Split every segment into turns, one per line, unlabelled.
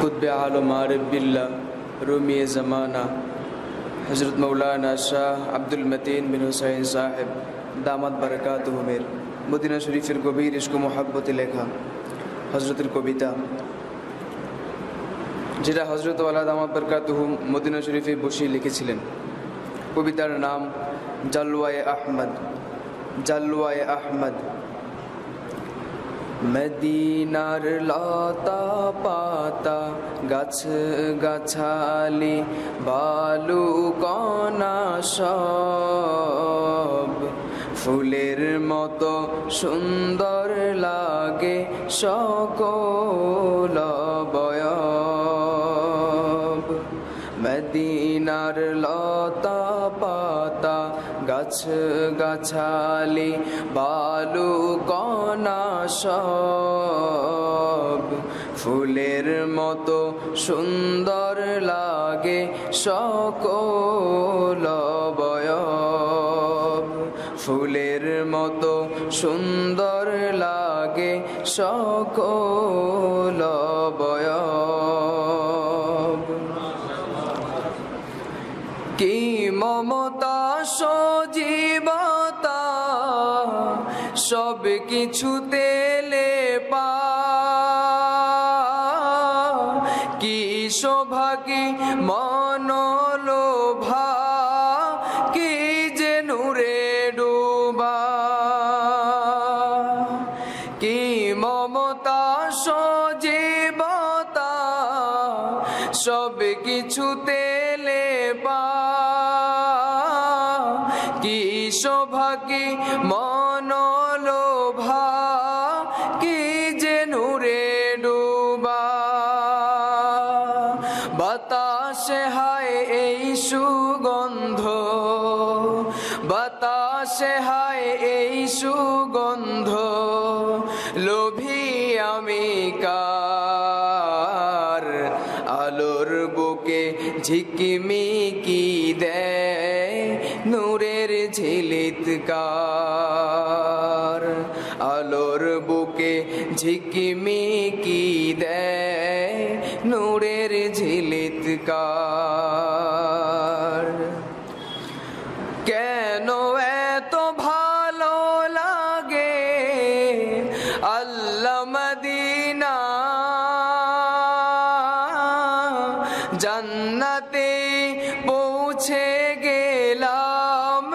কুতবে আলম আরবিল্লা রুমিয়ে জামানা। হজরত মৌলানা শাহ আব্দুল মতিন বিন হুসাইন সাহেব, দামাত বারকাত হুমের মদিনা শরীফের গভীর ইস্কু মোহাব্বতে লেখা হজরতের কবিতা। যেটা হজরত আল্লাহ দামাত বারকাত হুম মদিনা শরীফে বসে লিখেছিলেন। কবিতার নাম জালওয়ায়ে আহমদ জালওয়ায়ে আহমদ। মদিনার লতা পাতা গাছ গাছালি, বালু কণা সব। ফুলের মতো সুন্দর লাগে সকল বয়ব মদিনার লতা পাতা গাছ গাছালি, বালু কণা সব। ফুলের মতো সুন্দর লাগে সকল বয়ব ফুলের মতো সুন্দর লাগে সকল বয়ব কি মমতা সজীবতা সব কিছুতে কি শোভা, কি মনোলোভা, কি যে নূরে ডুবা, কি মমতা সজীবতা, সব কিছুতে পা কি শোভা মনোলোভা বাতাসে হায় এই সুগন্ধ, বাতাসে হায় এই সুগন্ধ, লোভী আমি কার? আলোর বুকে ঝিকিমিকি দেয় নূরের ঝিলিতকার। আলোর বুকে ঝিকিমিকি দেয় ঝিলিতকার কেন এত ভালো লাগে আল্লাহ মদিনা? জান্নাতে পৌঁছে গেলাম,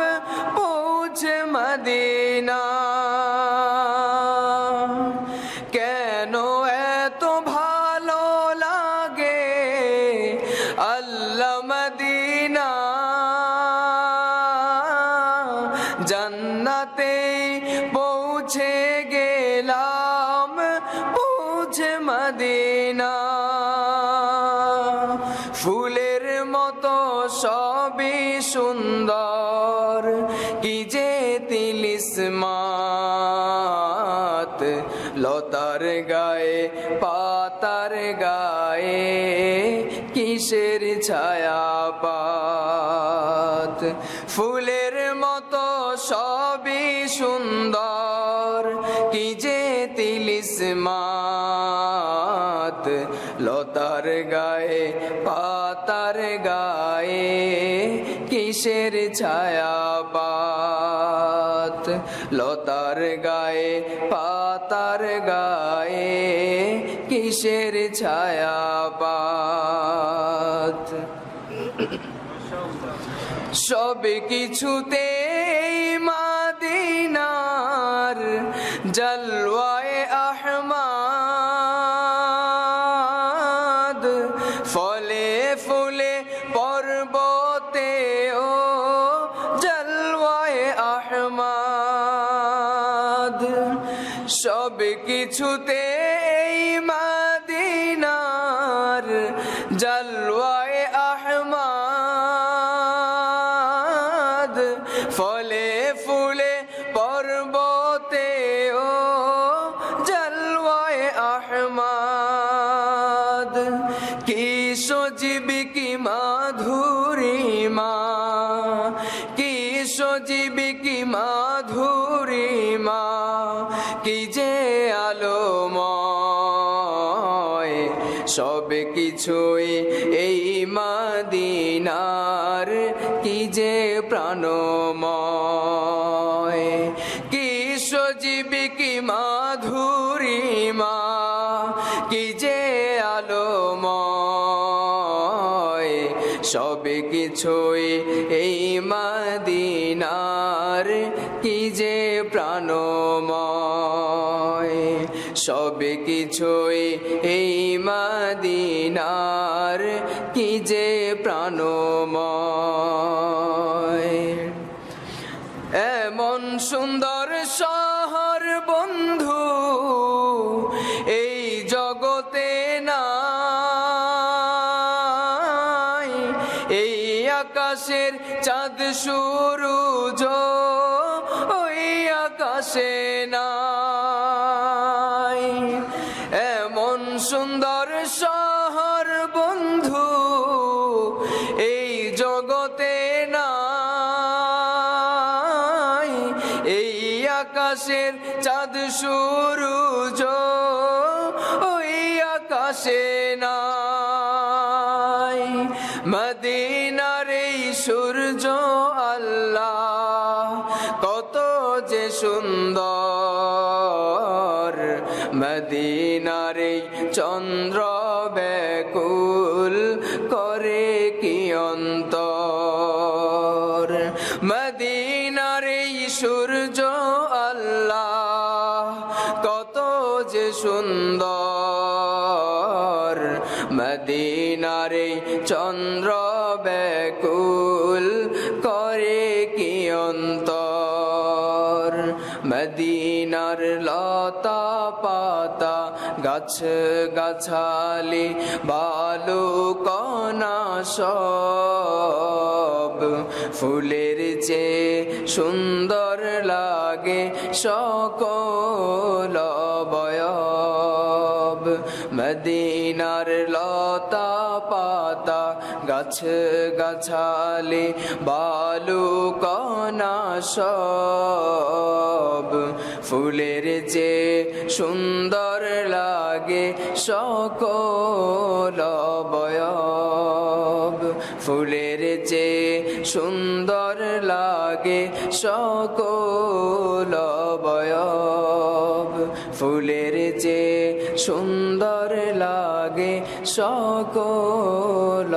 পৌঁছে মদিনা। কেন এত ভালো পৌঁছে মদিনা। ফুলের মতো সবই সুন্দর, কি যে তিলিসমাত লতার গায়ে, পাতার গায়ে, কিসের ছায়া পাত। ফুলের মতো সবই সুন্দর, কি যে তিলিসমাত লতার গায়ে, পাতার গায়ে, কিসের ছায়া পাত লতার গায়ে, পাতার গায়ে, কিসের ছায়া পাত সব কিছুতে মাদিনার জলওয়ায়ে কিছুতে মাদিনার জলওয়ায়ে আহমদ, ফলে ফুলে পর্বতে ও জলওয়ায়ে আহমদ। কি সজীব, কি মাধুরীমা কি সজীব, কি মাধুরীমা আলোময়। সব কিছুই এই মাদিনার কি যে প্রাণময়। কি সজীবী, কি মাধুরীমা কি যে আলোময়। সব কিছুই সব কিছুই এই মাদিনার, কি যে প্রাণময়। এমন সুন্দর শহর বন্ধু, এই জগতে নাই। এই আকাশের চাঁদ সূরজ সুন্দর শহর বন্ধু, এই জগতে নাই। এই আকাশের চাঁদ সূরজ, ওই আকাশে নাই। মদিনার এই সূর্য আল্লাহ, কত যে সুন্দর মদিনার চন্দ্র ব্যাকুল করে কি অন্তর? মদিনার সূর্য আল্লাহ কত যে সুন্দর। মদিনার চন্দ্র মদিনার লতা পাতা, গাছ গাছালি বালু কণা সব। ফুলের চেয়ে সুন্দর লাগে সকল বয়ব মদিনার লতা গাছ গাছালি বালু কণা সব। ফুলের যে সুন্দর লাগে সকল বয়ব ফুলের যে সুন্দর লাগে সকল বয়ব ফুলের যে সুন্দর লাগে সকল